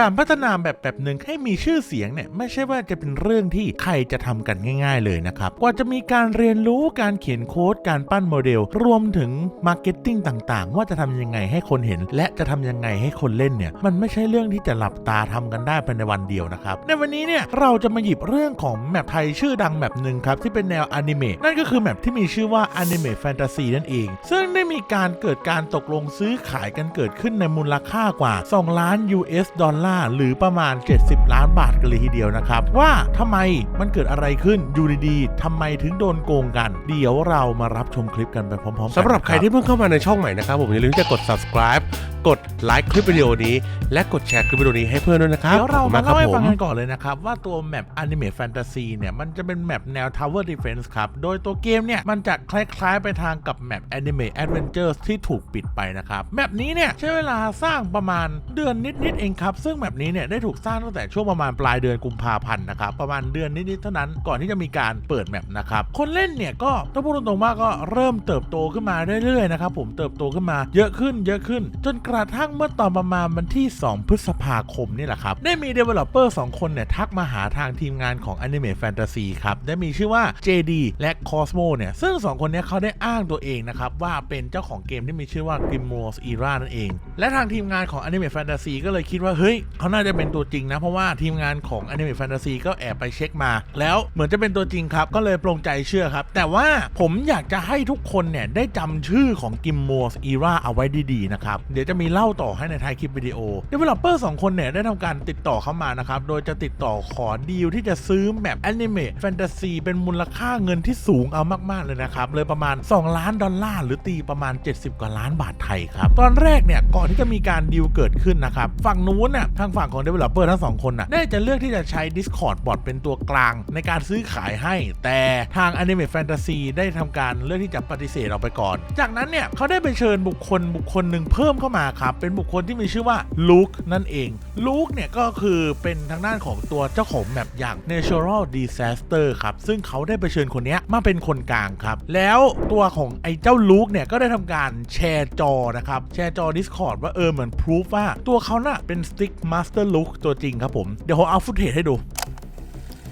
การพัฒนาแบบแบบหนึ่งให้มีชื่อเสียงเนี่ยไม่ใช่ว่าจะเป็นเรื่องที่ใครจะทำกันง่าย ๆ เลยนะครับ กว่าจะมีการเรียนรู้การเขียนโค้ดการปั้นโมเดล รวมถึงมาร์เก็ตติ้งต่างๆ ว่าจะทำยังไงให้คนเห็น และจะทำยังไงให้คนเล่นเนี่ย มันไม่ใช่เรื่องที่จะหลับตาทำกันได้ภายในวันเดียวนะครับ ในวันนี้เนี่ยเราจะมาหยิบเรื่องของแมปไทยชื่อดังแมปหนึ่งครับที่เป็นแนวอนิเมะนั่นก็คือแมปที่มีชื่อว่าอนิเมะแฟนตาซีนั่นเอง ซึ่งได้มีการเกิดการตกลงซื้อขายกันเกิดขึ้นในมูลค่ากว่า 2 ล้าน US ดอลลาร์หรือประมาณ 70 ล้านบาทกันเลยทีเดียวนะครับ ว่าทำไมมันเกิดอะไรขึ้นอยู่ดีๆทำไมถึงโดนโกงกัน เดี๋ยวเรามารับชมคลิปกันไปพร้อมๆกันสำหรับใครที่เพิ่งเข้ามาในช่องใหม่นะครับผมอย่าลืมจะกด subscribe กดไลค์คลิปวิดีโอนี้ และกดแชร์คลิปวิดีโอนี้ให้เพื่อนด้วยนะครับเดี๋ยวเราขอบคุณมาครัเล่าให้ผฟังมกันก่อนเลยนะครับ ว่าตัวแมป Anime Fantasy เนี่ยมันจะเป็นแมปแนว Tower Defense ครับ โดยตัวเกมเนี่ย มันจะคล้ายๆไปทางกับแมป Anime Adventures ที่ถูกปิดไปนะครับ แมปนี้เนี่ย ใช้เวลาสร้างประมาณเดือนนิดๆเองครับ ซึ่งแมปนี้เนี่ย ได้ถูกสร้างตั้งแต่ช่วงประมาณปลายเดือนกุมภาพันธ์นะครับ ประมาณเดือนนิดๆเท่านั้นก่อนที่จะมีการเปิดแมปนะครับคนเล่นเนี่ยก็ต้องพูดตรงๆว่าก็เริ่มเติบโตขึ้นมาเรื่อยๆนะครับผมเติบโตขึ้นมาเยอะขึ้นเยอะขึ้นจนกระทั่งเมื่อตอนประมาณวันที่ 2 พฤษภาคมนี่แหละครับ ได้มี Developer 2 คนเนี่ย ทักมาหาทางทีมงานของ Anime Fantasy ครับ ได้มีชื่อว่า JD และ Cosmo เนี่ย ซึ่ง 2 คนนี้เขาได้อ้างตัวเองนะครับ ว่าเป็นเจ้าของเกมที่มีชื่อว่า Grimoires Era นั่นเอง และทางทีมงานของ Anime Fantasy ก็เลยคิดว่า เฮ้ยเขาน่าจะเป็นตัวจริงนะ เพราะว่าทีมงานของ Anime Fantasy ก็แอบไปเช็คมา แล้วเหมือนจะเป็นตัวจริงครับ ก็เลยปรงใจเชื่อครับ แต่ว่าผมอยากจะให้ทุกคนเนี่ยได้จำชื่อของ Grimoires Era เอาไว้ดีๆนะครับ เดี๋ยวจะมีีเล่าต่อให้ในท้ายคลิปวิดีโอ Developer สองคนเนี่ยได้ทำการติดต่อเข้ามานะครับ โดยจะติดต่อขอดีลที่จะซื้อแบบ Anime Fantasy เป็นมูลค่าเงินที่สูงเอามากๆเลยนะครับ เลยประมาณ 2 ล้านดอลลาร์หรือตีประมาณ 70 กว่าล้านบาทไทยครับ ตอนแรกเนี่ยก่อนที่จะมีการดีลเกิดขึ้นนะครับ ฝั่งนู้นน่ะทางฝั่งของ Developer ทั้งสองคนน่ะได้จะเลือกที่จะใช้ Discord bot เป็นตัวกลาง ในการซื้อขายให้ แต่ทาง Anime Fantasy ได้ทำการเลือกที่จะปฏิเสธออกไปก่อน จากนั้นเนี่ยเขาได้ไปเชิญบุคคลบุคคลหนึ่งเพิ่มเข้ามาครับ เป็นบุคคลที่มีชื่อว่าลูคนั่นเองลูคเนี่ยก็คือเป็นทางด้านของตัวเจ้าของแมปอย่าง Natural Disaster ครับ ซึ่งเขาได้ไปเชิญคนนี้มาเป็นคนกลางครับ แล้วตัวของไอ้เจ้าลูคเนี่ยก็ได้ทำการแชร์จอนะครับ แชร์จอ Discord ว่าเออเหมือนพ o ูฟว่าตัวเขาน่ะเป็น Stick Master Luke ตัวจริงครับผม เดี๋ยวผมเอาฟุตเทจให้ดู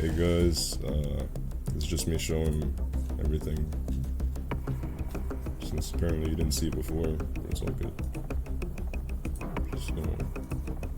Hey guys, uh, it's just me showing everything. Since apparently you didn't see it before, it's all good. Just uh, know.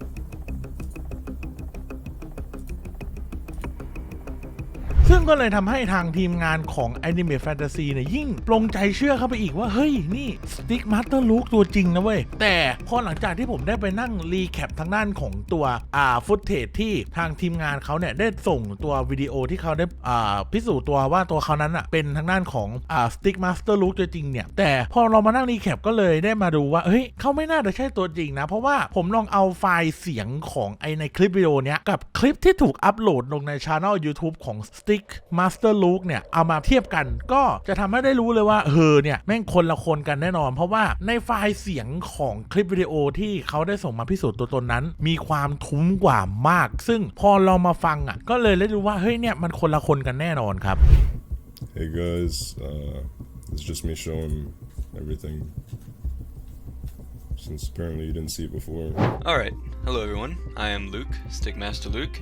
งก็เลยทำให้ทางทีมงานของ Anime Fantasy เนี่ยยิ่งปลงใจเชื่อเข้าไปอีกว่า เฮ้ย นี่ Stick Master Luke ตัวจริงนะเว้ย แต่พอหลังจากที่ผมได้ไปนั่งรีแคปทางด้านของตัวอ่าฟุตเทจที่ทางทีมงานเขาเนี่ย ได้ส่งตัววิดีโอที่เขาได้อ่าพิสูจน์ตัวว่าตัวเขานั้นอะเป็นทางด้านของอ่า Stick Master Luke ตัวจริงเนี่ย แต่พอเรามานั่งรีแคปก็เลยได้มาดูว่าเฮ้ยเขาไม่น่าจะใช่ตัวจริงนะ เพราะว่าผมลองเอาไฟล์เสียงของไอในคลิปวิดีโอเนี้ยกับคลิปที่ถูกอัปโหลดลงในช anel YouTube ของ Stick Master Luke เนี่ย เอามาเทียบกันก็จะทำให้ได้รู้เลยว่าเฮอเนี่ย แม่งคนละคนกันแน่นอน เพราะว่าในไฟล์เสียงของคลิปวิดีโอที่เขาได้ส่งมาพิสูจน์ตัวตนนั้น มีความทุ้มกว่ามาก ซึ่งพอเรามาฟังอะก็เลยได้รู้ว่าเฮ้ยเนี่ยมันคนละคนกันแน่นอนครับ Hey guys, uh, it's just me showing everything. Since apparently you didn't see it before. Alright, hello everyone. I am Luke, Stickmaster Luke,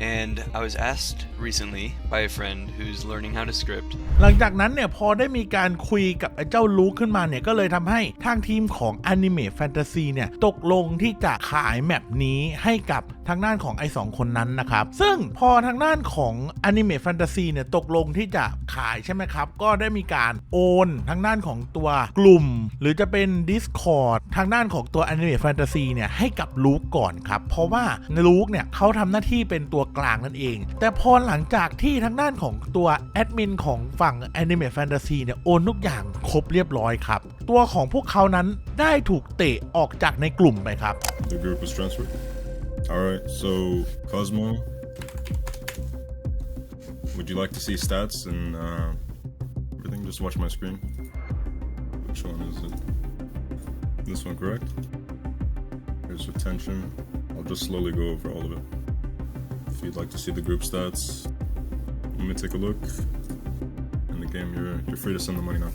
and I was asked recently by a friend who's learning how to script หลังจากนั้นเนี่ยพอได้มีการคุยกับไอ้เจ้าลูกขึ้นมาเนี่ยก็เลยทำให้ทางทีมของ Anime Fantasy เนี่ยตกลงที่จะขายแมปนี้ให้กับทางด้านของไอ้สองคนนั้นนะครับ ซึ่งพอทางด้านของ Anime Fantasy เนี่ยตกลงที่จะขายใช่ไหมครับ ก็ได้มีการโอนทางด้านของตัวกลุ่ม หรือจะเป็น Discord ทางด้านของตัว Anime Fantasy เนี่ยให้กับลูกก่อนครับ เพราะว่าลูกเนี่ยเขาทำหน้าที่เป็นตัวกลางนั่นเอง แต่พอหลังจากที่ทางด้านของตัวแอดมินของฝั่ง Anime Fantasy เนี่ยโอนทุกอย่างครบเรียบร้อยครับ ตัวของพวกเขานั้นได้ถูกเตะออกจากในกลุ่มไปครับ The group was transferred. Alright, so Cosmo, would you like to see stats and uh, everything? Just watch my screen. Which one is it? This one, correct? Here's retention. I'll just slowly go over all of it. If you'd like to see the group stats, let me take a look. In the game, you're you're free to send the money now.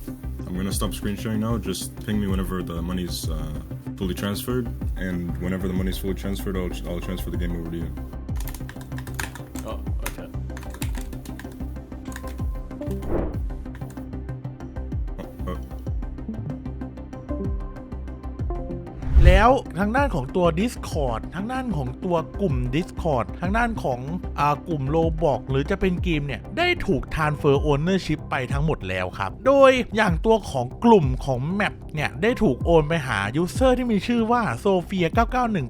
I'm gonna stop screen sharing now. Just ping me whenever the money's uh, fully transferred, and whenever the money's fully transferred, I'll, I'll transfer the game over to you. แล้วทางด้านของตัว Discord ทางด้านของตัวกลุ่ม Discord ทางด้านของอากลุ่มโลบอกหรือจะเป็นเกมเนี่ย ได้ถูก transfer ownership ไปทั้งหมดแล้วครับ โดยอย่างตัวของกลุ่มของแมปเนี่ย ได้ถูกโอนไปหา user ที่มีชื่อว่าโซเฟีย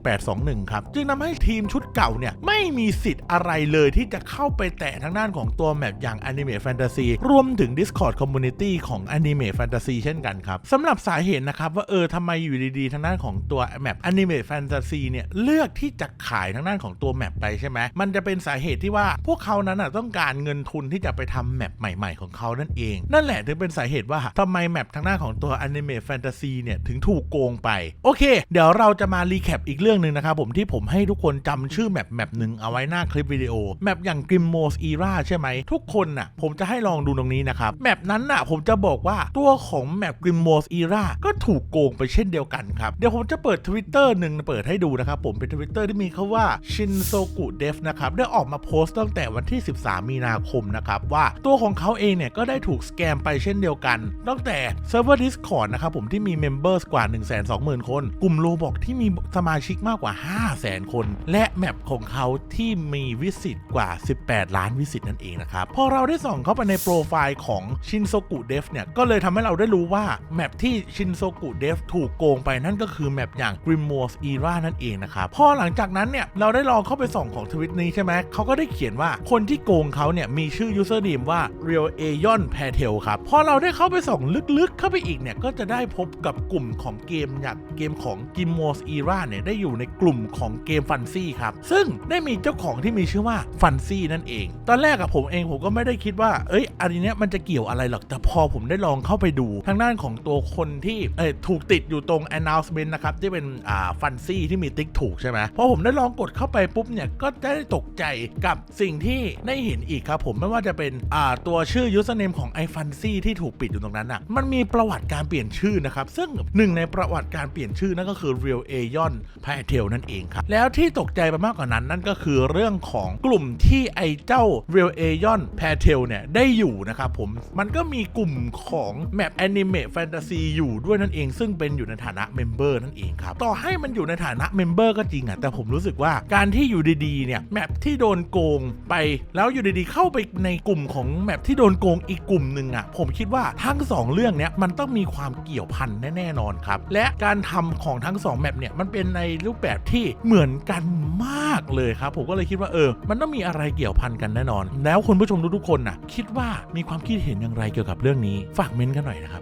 991821 ครับ จึงทำให้ทีมชุดเก่าเนี่ย ไม่มีสิทธิ์อะไรเลยที่จะเข้าไปแตะทางด้านของตัวแมปอย่าง Anime Fantasy รวมถึง Discord Community ของ Anime Fantasy เช่นกันครับสำหรับสาเหตุนะครับว่าเออทำไมอยู่ดีๆ ทางด้านของตัวแมป Anime Fantasy เนี่ยเลือกที่จะขายทางด้านของตัวแมปไปใช่ไหมมันจะเป็นสาเหตุที่ว่าพวกเขานั้นต้องการเงินทุนที่จะไปทำแมปใหม่ ๆ ของเขานั่นเอง นั่นแหละถึงเป็นสาเหตุว่าทำไมแมปทางด้านของตัว Anime Fantasy เนี่ยถึงถูกโกงไป โอเค เดี๋ยวเราจะมารีแคปอีกเรื่องหนึ่งนะครับผมที่ผมให้ทุกคนจำชื่อแมปแมปหนึ่งเอาไว้หน้าคลิปวิดีโอแมปอย่าง Grimmos Era ใช่ไหมทุกคนน่ะผมจะให้ลองดูตรงนี้นะครับแมปนั้นน่ะผมจะบอกว่าตัวของแมป Grimmos Era ก็ถูกโกงไปเช่นเดียวกันครับเดี๋ยวผมจะเปิด Twitter หนึ่งเปิดให้ดูนะครับผมเป็น Twitter ที่มีคาว่า Shinsoku Dev นะครับได้ออกมาโพสต์ตั้งแต่วันที่ 13 มีนาคมนะครับว่าตัวของเขาเองเนี่ยก็ได้ถูกสแกมไปเช่นเดียวกัน ตั้งแต่เซิร์ฟเวอร์ Discord นะครับผมที่มี Members กว่า 120,000 คน กลุ่มโลบอกที่มีสมาชิกมากกว่า 500,000 คน และแมปของเขาที่มีวิสิตกว่า 18 ล้านวิสิตนั่นเองนะครับพอเราได้ส่องเข้าไปในโปรไฟล์ของชินโซกุเดฟเนี่ยก็เลยทำให้เราได้รู้ว่าแมปที่ชินโซกุเดฟถูกโกงไปนั่นก็คือแมปอย่าง g r i m m o r e Era นั่นเองนะครับพอหลังจากนั้นเนี่ยเราได้ลองเข้าไปส่องของทวิตนี้ใช่ไหมเขาก็ได้เขียนว่าคนที่โกงเขาเนี่ยมีชื่อ username ว่า Real Aeon p a t e l ครับพอเราได้เข้าไปส่องลึกๆ เข้าไปอีกเนี่ยก็จะได้พบกับกลุ่มของเกมอย่างเกมของ g i m m o r e Era เนี่ยได้อยู่ในกลุ่มของเกมฟันซี่ครับซึ่งได้มีเจ้าของที่มีชื่อว่าฟันซี่นั่นเอง ตอนแรกอะผมเองผมก็ไม่ได้คิดว่าเอ้ยอันนี้มันจะเกี่ยวอะไรหรอกแต่พอผมได้ลองเข้าไปดู ทางด้านของตัวคนที่เอ้ยถูกติดอยู่ตรง announcement นะครับที่เป็นอ่าฟันซี่ที่มีติ๊กถูกใช่ไหมพอผมได้ลองกดเข้าไปปุ๊บเนี่ยก็ได้ตกใจกับสิ่งที่ได้เห็นอีกครับผมไม่ว่าจะเป็นอ่าตัวชื่อ username ของไอฟันซี่ที่ถูกปิดอยู่ตรงนั้นอะมันมีประวัติการเปลี่ยนชื่อนะครับซึ่งหนึ่งในประวัติการเปลี่ยนชื่อนั่นก็คือ Real Aeon p a t e l นั่นเองครับแล้วที่ตกใจไปมากกว่านั้นนั่นก็คือเรื่องของกลุ่มที่ไอเจ้า Real Aeon p a t e l เนี่ยได้อยู่นะครับผมมันก็มีกลุ่มของ Map Anime Fantasy อยู่ด้วยนั่นเอง ซึ่งเป็นอยู่ในฐานะเมมเบอร์นั่นเองครับ ต่อให้มันอยู่ในฐานะเมมเบอร์ก็จริงอะแต่ผมรู้สึกว่าการที่อยู่ดีๆเนี่ยแมปที่โดนโกงไปแล้วอยู่ดีๆเข้าไปในกลุ่มของแมปที่โดนโกงอีกกลุ่มหนึ่งอะผมคิดว่าทั้งสองเรื่องเนี้ยมันต้องมีความเกี่ยวพันแน่ๆนอนครับ และการทำของทั้งสองแมปเนี่ยมันเป็นในรูปแบบที่เหมือนกันมากเลยครับ ผมก็เลยคิดว่าเออ มันต้องมีอะไรเกี่ยวพันกันแน่นอน แล้วคุณผู้ชมทุกๆคนน่ะคิดว่ามีความคิดเห็นอย่างไรเกี่ยวกับเรื่องนี้ ฝากเม้นต์กันหน่อยนะครับ